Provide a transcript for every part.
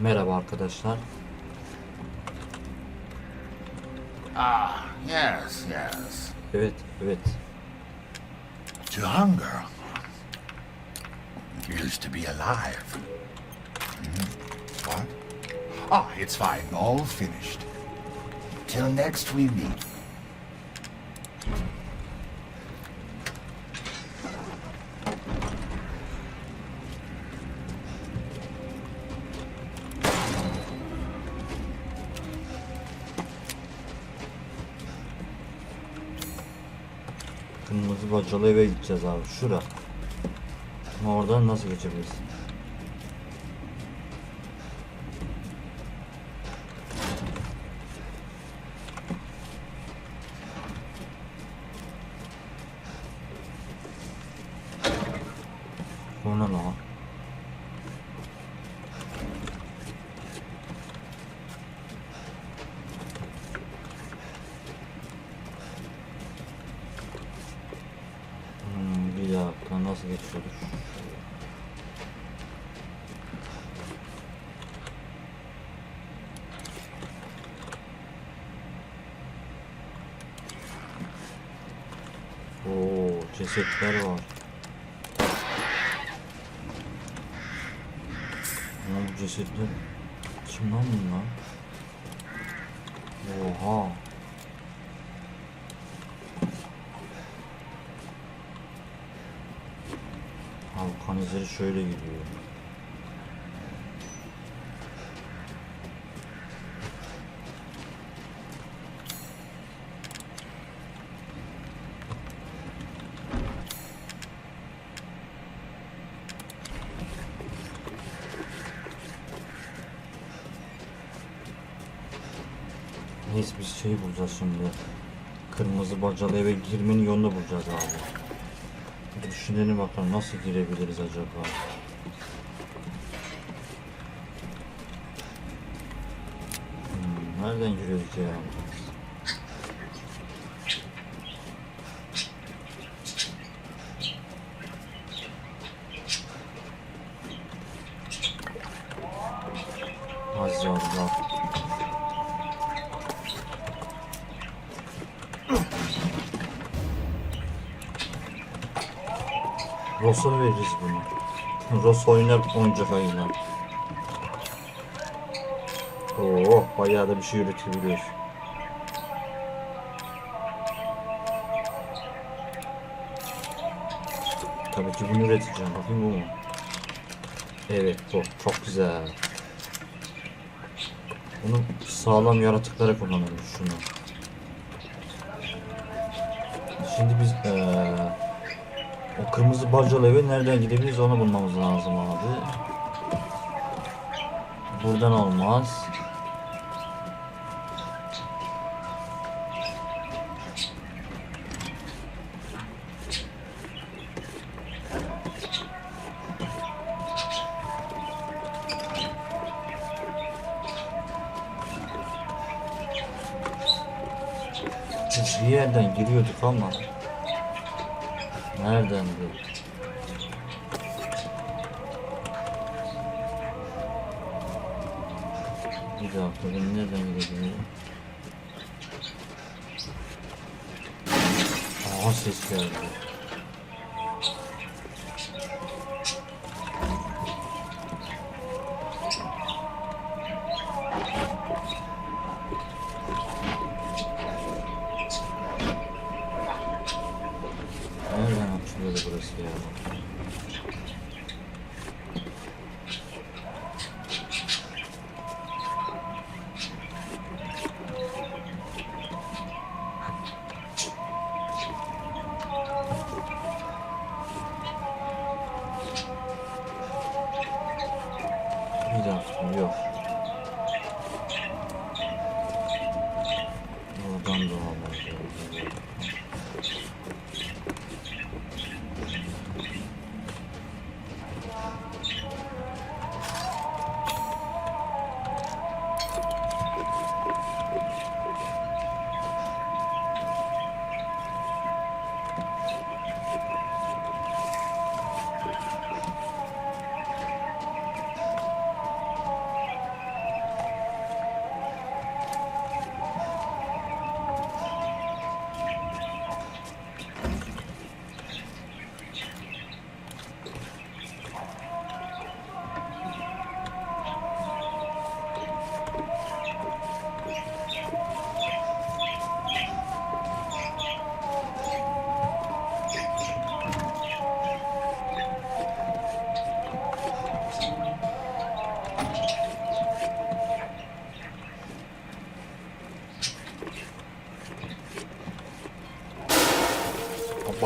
Merhaba arkadaşlar. Ah, yes, yes. Evet, evet. To hunger is to be alive. Hmm, What? Ah, it's fine. All finished. Till next we meet. Bacalı eve gideceğiz abi. Şura. Oradan nasıl geçebiliriz? O ne lan? Oo, cesetler var. Lan bu cesetler kim lan bunlar? Oha. Abi kan izleri şöyle gidiyor. Neyse biz şeyi bulacağız şimdi. Kırmızı bacalı eve girmenin yolunu bulacağız abi. Düşünelim bakalım nasıl girebiliriz acaba? Hmm, nereden giriyoruz ya? Ross'a veririz bunu. Ross oynar oyuncak ayıyla. Oo, bayağı da bir şey üretebiliyor. Tabii ki bunu üreteceğim. Bakayım bu mu? Evet bu. Çok güzel. Bunu sağlam yaratıklara kullanıyoruz şunu. Şimdi biz eee o kırmızı bacalı eve nereden gidebiliriz onu bulmamız lazım abi. Buradan olmaz. Bir yerden giriyorduk ama Nereden bu? Bir dakika ben nereden gidebilirim? Aha ses geldi.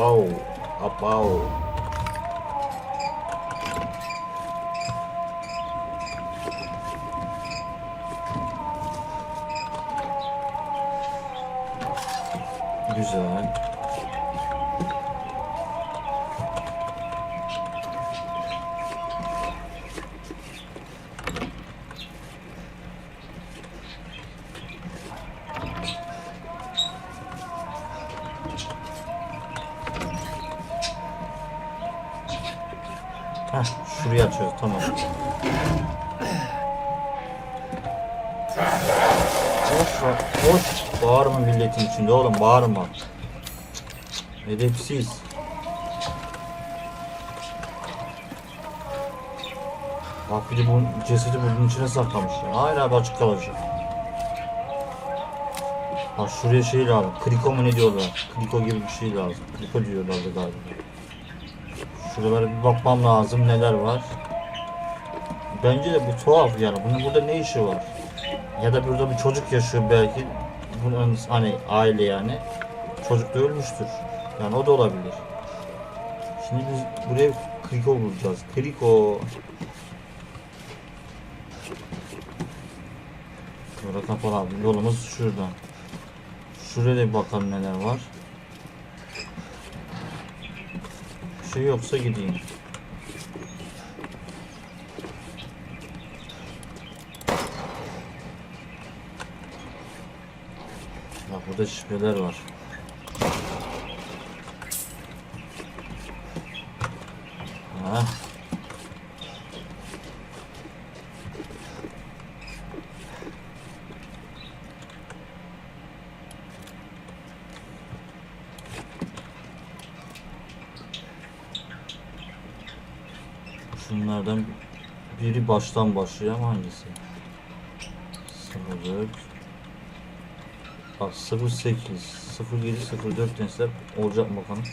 Abav. Abav. Güzel. Heh, şuraya açıyoruz tamam. Boş ver, boş. Bağırma milletin içinde oğlum bağırma. Edepsiz. De bu cesedi bunun içine saklamış ya. Hayır abi açık kalacak. Bak şuraya şey lazım. Kriko mu ne diyorlar? Kriko gibi bir şey lazım. Kriko diyorlardı galiba. Şuralara bir bakmam lazım neler var. Bence de bu tuhaf yani. Bunun burada ne işi var? Ya da burada bir çocuk yaşıyor belki. Bunun hani aile yani. Çocuk da ölmüştür. Yani o da olabilir. Şimdi biz buraya kriko bulacağız. Kriko. Burada kapalı abi. Yolumuz şuradan. Şuraya da bir bakalım neler var. Bir şey yoksa gideyim. Bak burada şifreler var. Ha. Şunlardan biri baştan başlıyor hangisi? 04 Bak 08 07 04 dersler olacak bakalım.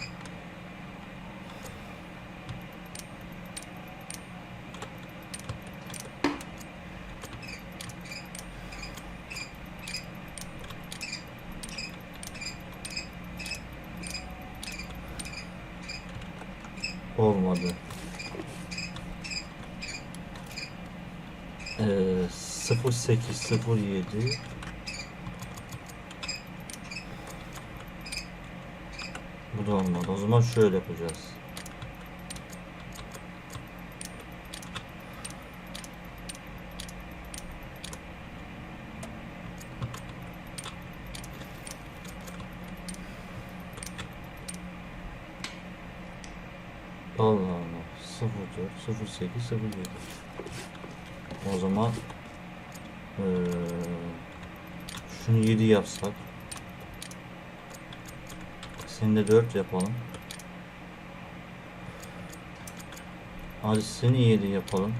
Olmadı. Ee, 08 07 Bu da olmadı. O zaman şöyle yapacağız. Allah Allah. 04 08 07 O zaman eee şunu 7 yapsak seni de 4 yapalım. Hadi seni 7 yapalım.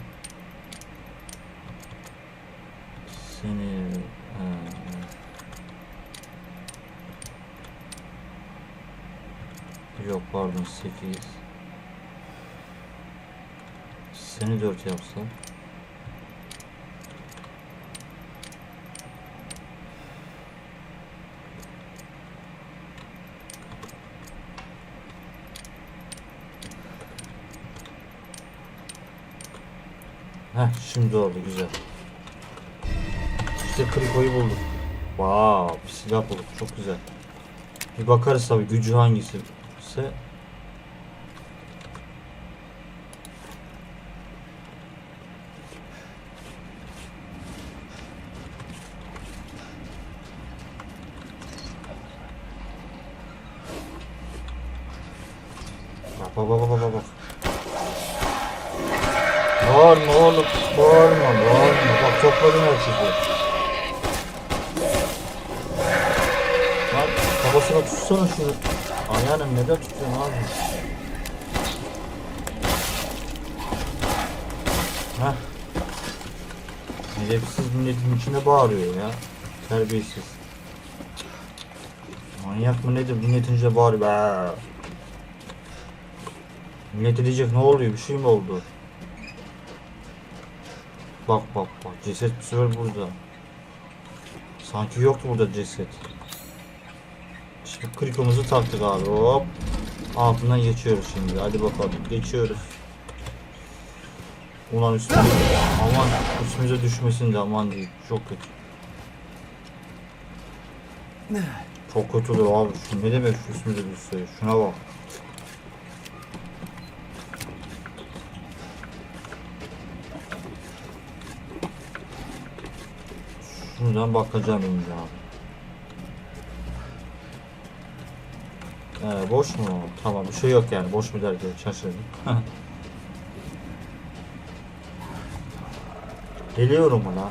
Seni eee, Yok pardon 8 Seni 4 yapsam Heh şimdi oldu güzel. İşte krikoyu bulduk. Wow, bir silah bulduk çok güzel. Bir bakarız tabi gücü hangisi ise. Bak bak bak bak bak bak. Bağırma oğlum, bağırma, bağırma. Bak topladım herkesi. Lan kafasına tutsana şunu. Ayağını neden tutuyorsun abi? Heh. Edepsiz milletin içinde bağırıyor ya. Terbiyesiz. Manyak mı nedir? Milletin içinde bağırıyor. Be. Millet diyecek ne oluyor? Bir şey mi oldu? bak bak bak. Ceset bir sefer burada. Sanki yoktu burada ceset. Şimdi krikomuzu taktık abi hop. Altından geçiyoruz şimdi. Hadi bakalım geçiyoruz. Ulan üstüne aman üstümüze düşmesin de aman değil. Çok kötü. Çok kötü olur abi. Şu ne demek şu üstümüze düşse? Şuna bak. Şuradan bakacağım önce abi. Ee, boş mu? Tamam bir şey yok yani. Boş mu derken şaşırdım. Geliyorum ona.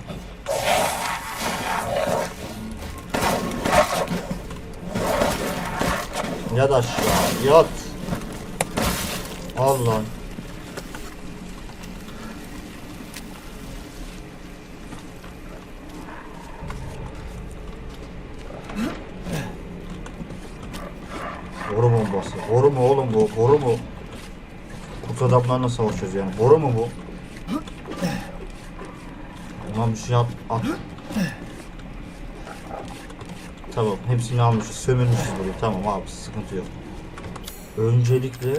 Yat aşağı yat. Allah. Boru bombası. Boru mu oğlum bu? Boru mu? Kurt adamlarla savaşıyoruz yani. Boru mu bu? Ulan bir şey at. at. Tamam hepsini almışız. Sömürmüşüz burayı. Tamam abi sıkıntı yok. Öncelikle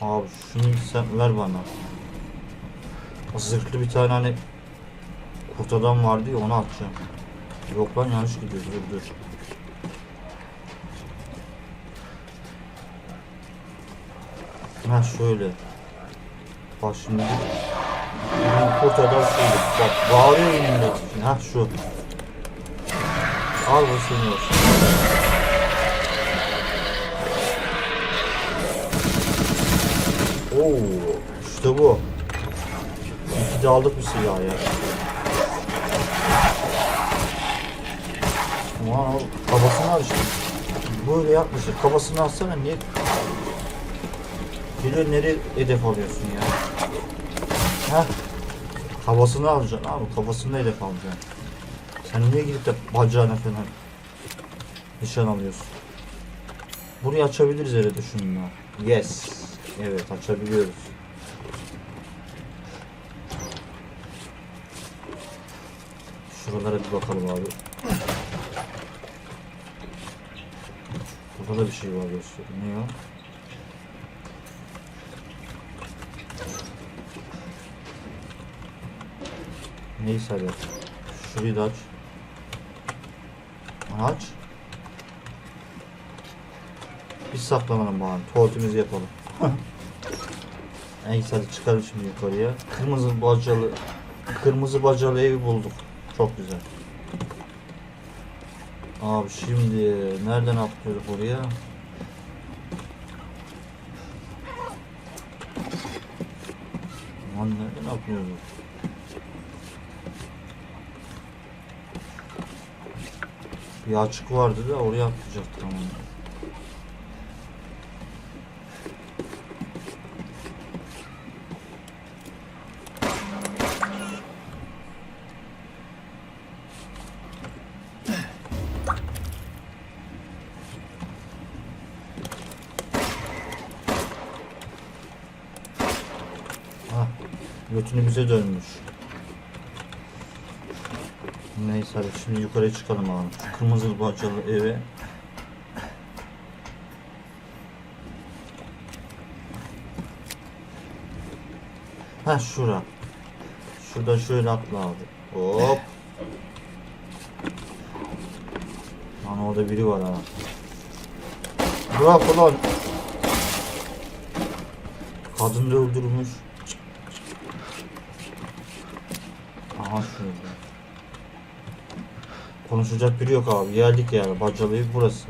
Abi şunu sen ver bana. O zırhlı bir tane hani kurt adam vardı ya onu atacağım. Yok lan yanlış gidiyoruz dur dur. Ha şöyle. Bak şimdi. Benim kurt adam şöyle. Bak bağırıyor millet için. Ha şu. Al bu senin olsun. Oo, işte bu. İyi ki de aldık bir silah ya. O kafasını al işte. Böyle yapmışlar. Kafasını alsana niye? Geliyor nereye hedef alıyorsun ya? Heh. Kafasını alacaksın abi. Kafasını hedef alacaksın. Sen niye gidip de bacağına falan nişan alıyorsun? Burayı açabiliriz herhalde şununla. Yes. Evet açabiliyoruz. Şuralara bir bakalım abi. Burada da bir şey var gösteriyor. Ne o? Neyse hadi. Şurayı da aç. Aç. Biz saklanalım bari. Tuvaletimizi yapalım. Neyse hadi çıkalım şimdi yukarıya. Kırmızı bacalı kırmızı bacalı evi bulduk. Çok güzel. Abi şimdi nereden atlıyorduk oraya? Aman nereden atlıyorduk? Bir açık vardı da oraya atlayacaktık ama. Hah, götünü bize dönmüş. Hadi şimdi yukarıya çıkalım abi. Şu kırmızı bacalı eve. Ha şura. Şurada şöyle atla abi. Hop. Lan orada biri var ha. Bırak ulan. Kadın da öldürmüş. Aha şurada. Konuşacak biri yok abi. Geldik yani. Bacalı burası.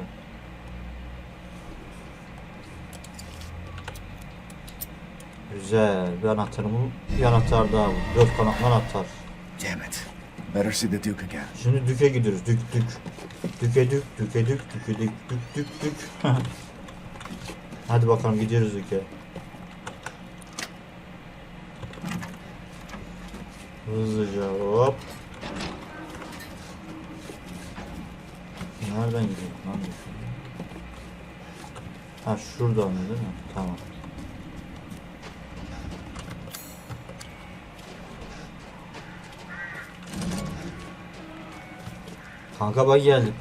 Güzel. Bir anahtarım bu. Bir anahtar daha bu. Dört kanatlı anahtar. Damn it. Better see the Duke again. Şimdi düke gidiyoruz. Dük dük. Düke dük. Düke dük. Düke dük. Dük dük dük. Hadi bakalım gidiyoruz düke. Hızlıca hop. Nereden gidiyor lan bu? Ha şuradan değil mi? Tamam. Kanka bak geldim.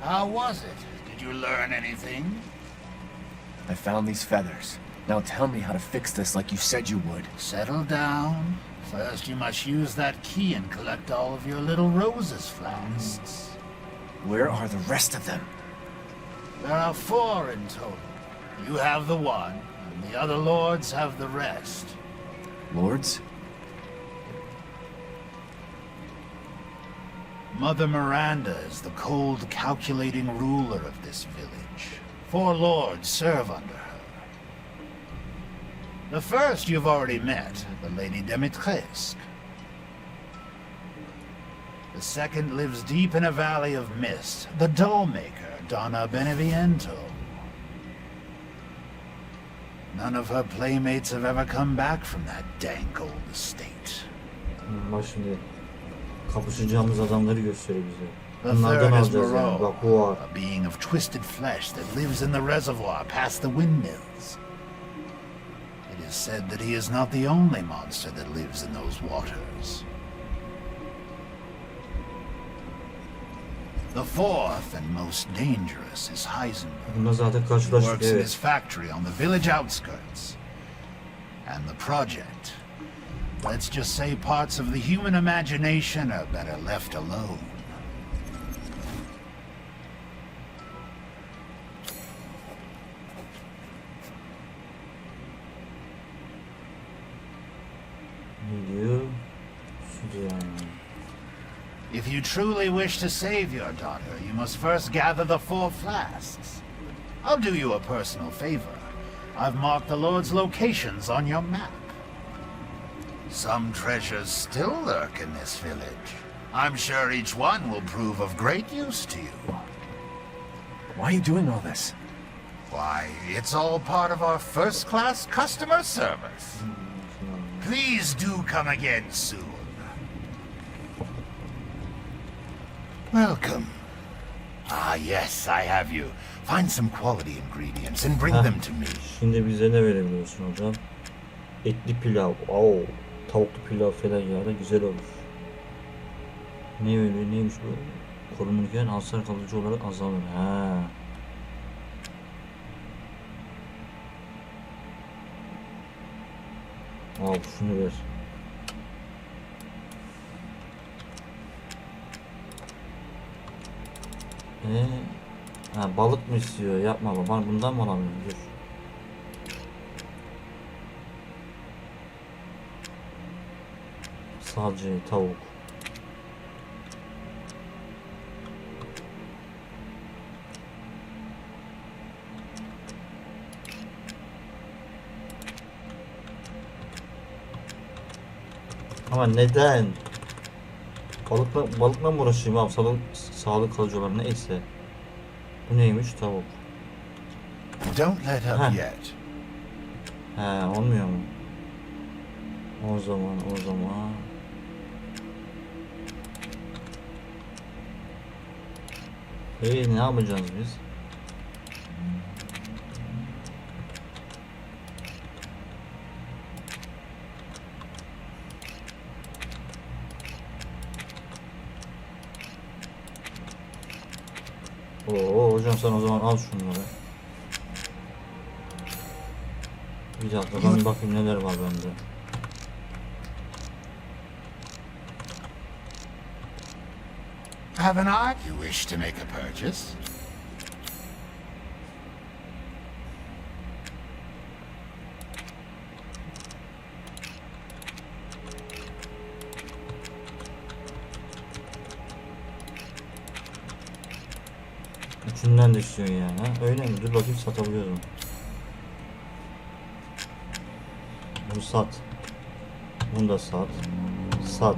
How was it? Did you learn anything? I found these feathers. Now tell me how to fix this like you said you would. Settle down. First you must use that key and collect all of your little roses flowers. Where are the rest of them? There are four in total. You have the one, and the other lords have the rest. Lords? Mother Miranda is the cold, calculating ruler of this village. Four lords serve under her. The first you've already met, the Lady Demetresque. The second lives deep in a valley of mist, the dollmaker, Donna Beneviento. None of her playmates have ever come back from that dank old estate. Bak şimdi kapışacağımız adamları gösteriyor bize. The Bunlardan third is alacağız yani. Moreau, Bak bu var. a being of twisted flesh that lives in the reservoir past the windmills. It is said that he is not the only monster that lives in those waters. The fourth and most dangerous is Heisenberg. He works in his factory on the village outskirts. And the project. Let's just say parts of the human imagination are better left alone. Ne diyor? Şu diyor yani. If you truly wish to save your daughter, you must first gather the four flasks. I'll do you a personal favor. I've marked the Lord's locations on your map. Some treasures still lurk in this village. I'm sure each one will prove of great use to you. Why are you doing all this? Why, it's all part of our first class customer service. Please do come again soon. Welcome. Ah, yes, I have you. Find some quality ingredients and bring Huh? them to me. Şimdi bize ne verebiliyorsun hocam? Etli pilav. Oo, tavuklu pilav falan ya da güzel olur. Ne veriyor? Neymiş bu? Korunurken hasar kalıcı olarak azalır. Ha. Al şunu ver. Ee, ha, balık mı istiyor? Yapma baba. Bundan mı alamıyorum? Dur. Sadece tavuk. Ama neden? Balıkla, balıkla mı uğraşayım abi? Sağlık, sağlık kalıcı olan neyse. Bu neymiş? Tavuk. Don't let up yet. He olmuyor mu? O zaman o zaman. Hey ne yapacağız biz? Oo hocam sen o zaman al şunları. Bir dakika ben bir bakayım neler var bende. Have an eye? You wish to make a purchase? Üçünden de istiyor yani. Öyle mi? Dur bakayım satabiliyorum. Bunu sat. Bunu da sat. Sat.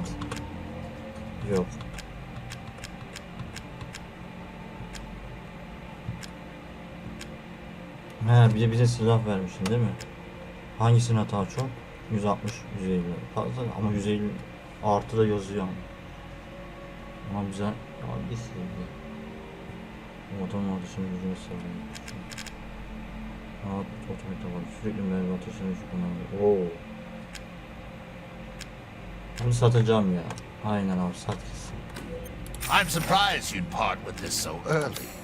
Yok. He bir de bize silah vermişsin değil mi? Hangisine hata çok? 160, 150. Fazla ama 150 artı da yazıyor. Ama güzel. Hangisi? Motorun ateşini gücünü sağlıyor. Rahat otomatik var. Sürekli mermi ateşini gücü kullanıyor. Oo. Bunu satacağım ya. Aynen abi sat gitsin. I'm surprised you'd part with this so early.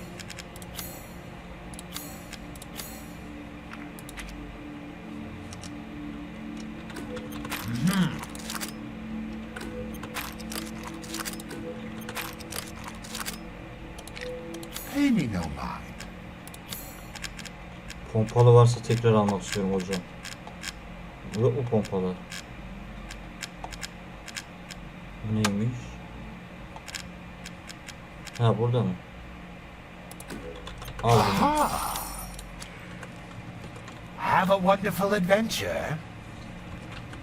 Pompalı varsa tekrar almak istiyorum hocam. Yok mu pompalı? Neymiş? Ha burada mı? Al bunu. Have a wonderful adventure.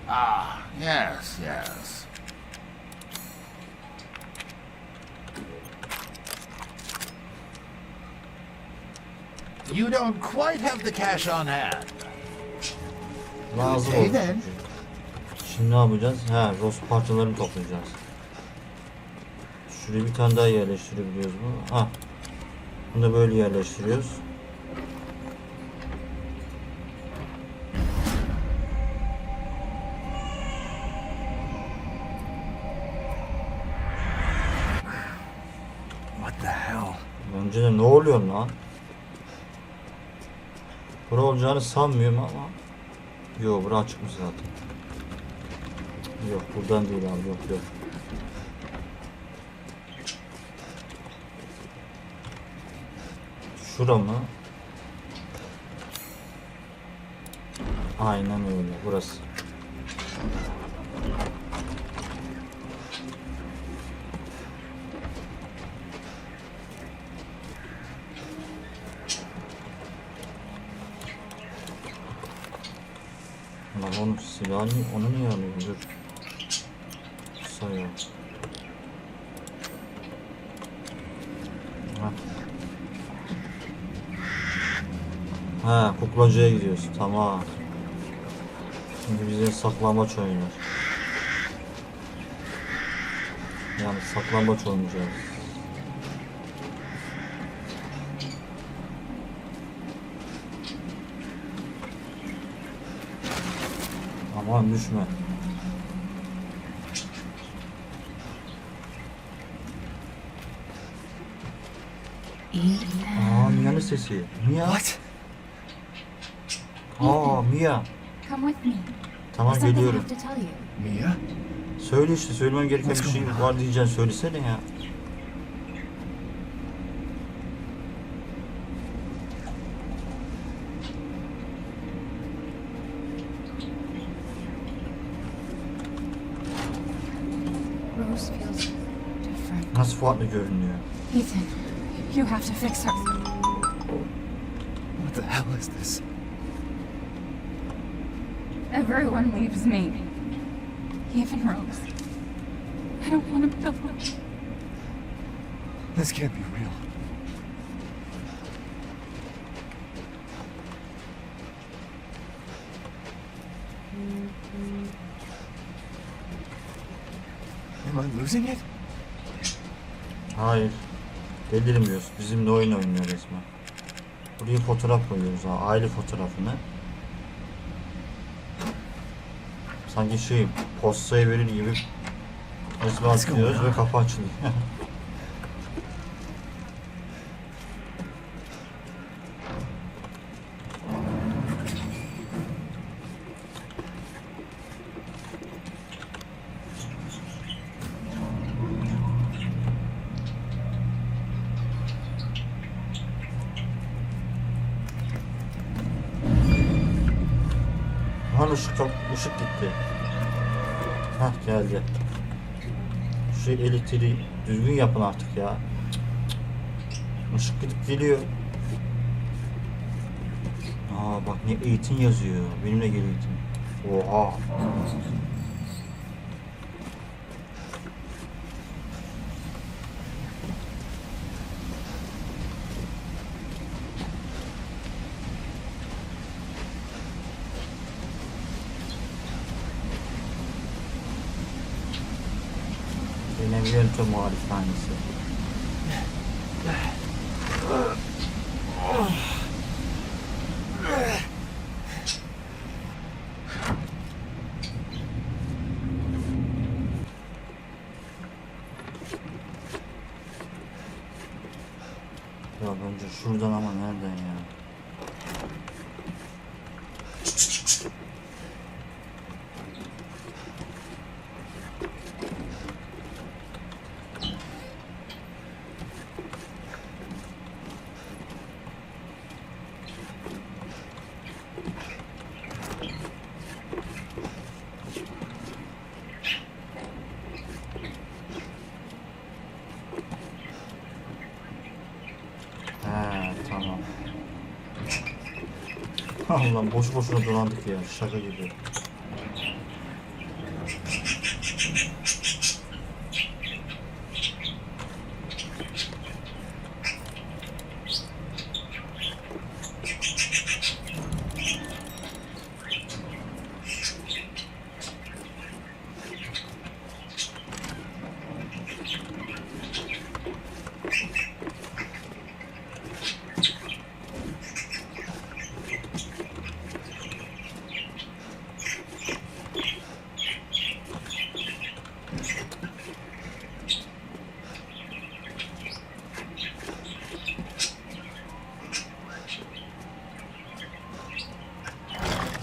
Ah, yes, yes. You don't quite have the cash on hand. Lazım then. çünkü. Şimdi ne yapacağız? Ha, Ross parçalarını toplayacağız. Şuraya bir tane daha yerleştirebiliyoruz bunu. Ha. Bunu da böyle yerleştiriyoruz. What the hell? Önce de ne oluyor lan? Bura olacağını sanmıyorum ama. Yok bura açıkmış zaten. Yok buradan değil abi yok yok. Şura mı? Aynen öyle burası. Lan silahını onu niye alıyorum dur. Sayıyor. Ha. Ha kuklacıya gidiyoruz tamam. Şimdi bize saklambaç oynar. Yani saklambaç oynayacağız. Aman düşme. Aa Mia'nın sesi. Mia. What? Aa Mia. Come with me. Tamam There's something I geliyorum. have to tell you. Mia? Söyle işte söylemem gereken bir şey var diyeceksin söylesene ya. Rose feels different. Nasıl farklı görünüyor? Ethan, you have to fix her. What the hell is this? Everyone leaves me. Even Rose. I don't want to kill her. This can't be real. Am I losing it? Hayır. Delirmiyoruz. Bizimle oyun oynuyor resmen. Buraya fotoğraf koyuyoruz ha. Aile fotoğrafını. Sanki şey postayı verir gibi resmen atıyoruz ve kapı açılıyor. Hani ışık, kap- ışık gitti. Hah geldi. Şu elektriği düzgün yapın artık ya. Işık gidip geliyor. Aa bak ne eğitim yazıyor. Benimle gel eğitim. Oha. I'm going młodzi stanie się. Allah boş boşuna dolandık ya şaka gibi.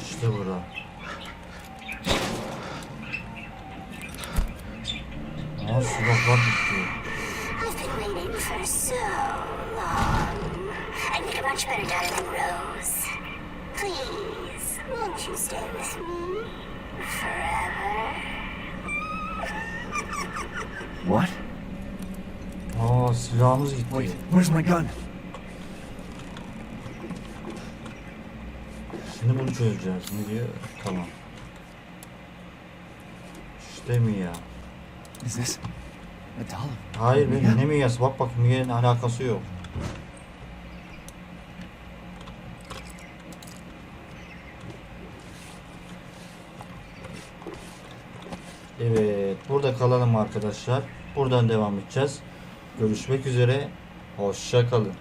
İşte bura. Aa silahlar bitti. I've been waiting for so long. I make a much better daughter than Rose. Please, won't you stay with me forever? What? Aa silahımız gitti. Wait, where's my gun? Şimdi bunu çözeceğiz. Ne diyor? Tamam. İşte mi ya? Is this a doll? Hayır benim ne Mia'sı? Bak bak Mia'nın alakası yok. Evet, burada kalalım arkadaşlar. Buradan devam edeceğiz. Görüşmek üzere. Hoşça kalın.